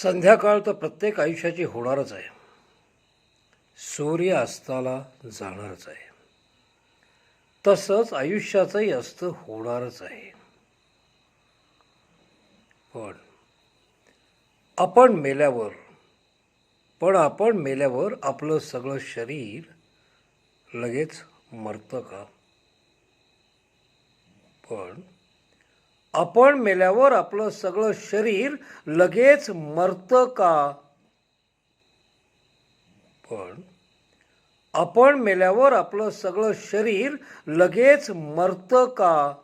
संध्याकाळ तर प्रत्येक आयुष्याची होणारच आहे. सूर्य अस्ताला जाणारच आहे. तसंच आयुष्याचंही अस्त होणारच आहे. पण आपण मेल्यावर पण आपण मेल्यावर आपलं सगळं शरीर लगेच मरतं का? पण आपण मेल्यावर आपलं सगळं शरीर लगेच मरतं का? पण आपण मेल्यावर आपलं सगळं शरीर लगेच मरतं का?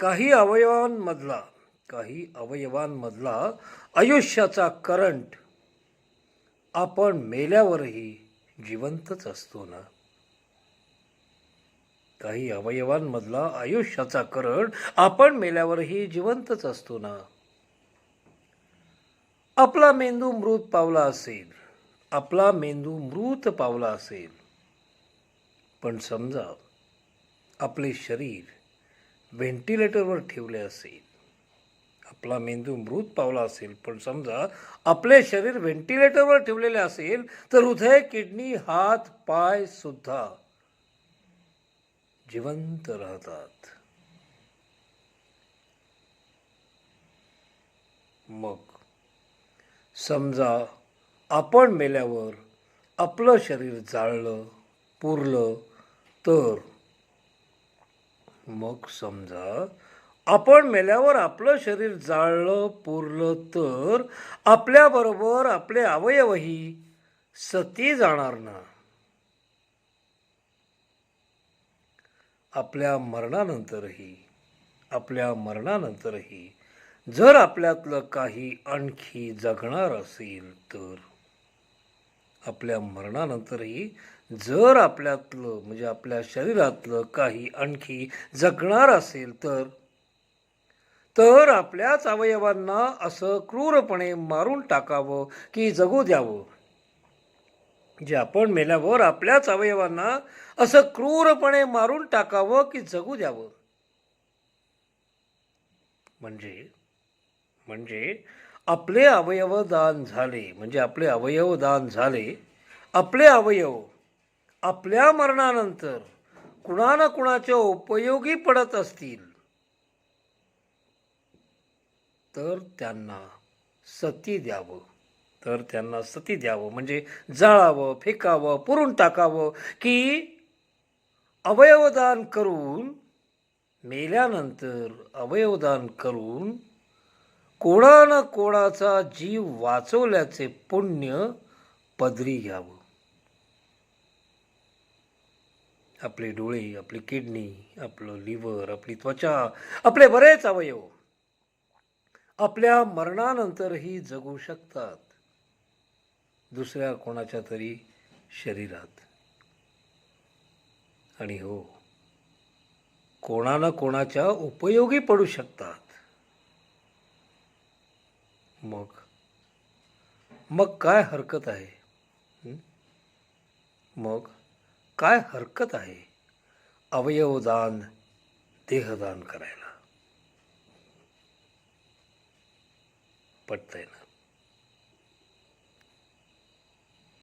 काही अवयवांमधला काही अवयवांमधला आयुष्याचा करंट आपण मेल्यावरही जिवंतच असतो ना? काही अवयवांमधला आयुष्याचा करण आपण मेल्यावरही जिवंतच असतो ना? आपला मेंदू मृत पावला असेल आपला मेंदू मृत पावला असेल. पण समजा आपले शरीर व्हेंटिलेटरवर ठेवले असेल आपला मेंदू मृत पावला असेल पण समजा आपले शरीर व्हेंटिलेटरवर ठेवलेले असेल तर हृदय किडनी हात पाय सुद्धा जिवंत राहतात. मग समजा आपण मेल्यावर आपलं शरीर जाळलं पुरलं तर मग समजा आपण मेल्यावर आपलं शरीर जाळलं पुरलं तर आपल्याबरोबर आपले अवयवही सती जाणार ना? आपल्या मरणानंतरही आपल्या मरणानंतरही जर आपल्यातलं काही आणखी जगणार असेल तर आपल्या मरणानंतरही जर आपल्यातलं म्हणजे आपल्या शरीरातलं काही आणखी जगणार असेल तर तर आपल्याच अवयवांना असं क्रूरपणे मारून टाकावं की जगू द्यावं. जे आपण मेल्यावर आपल्याच अवयवांना असं क्रूरपणे मारून टाकावं की जगू द्यावं? म्हणजे म्हणजे आपले अवयव दान झाले म्हणजे आपले अवयव दान झाले आपले अवयव आपल्या मरणानंतर कुणा ना कुणाच्या उपयोगी पडत असतील? तर त्यांना सती द्यावं. तर त्यांना सती द्यावं म्हणजे जाळावं फेकावं पुरून टाकावं की अवयवदान करून मेल्यानंतर अवयवदान करून कोणा ना कोणाचा जीव वाचवल्याचे पुण्य पदरी घ्यावं. आपले डोळे आपली किडनी आपलं लिव्हर आपली त्वचा आपले बरेच अवयव आपल्या मरणानंतरही जगू शकतात. दुसऱ्या कोणाच्या तरी शरीरात. आणि हो कोणा ना कोणाच्या उपयोगी पडू शकतात. मग मग काय हरकत आहे? मग काय हरकत आहे? अवयवदान देहदान करायला. पटतंय ना?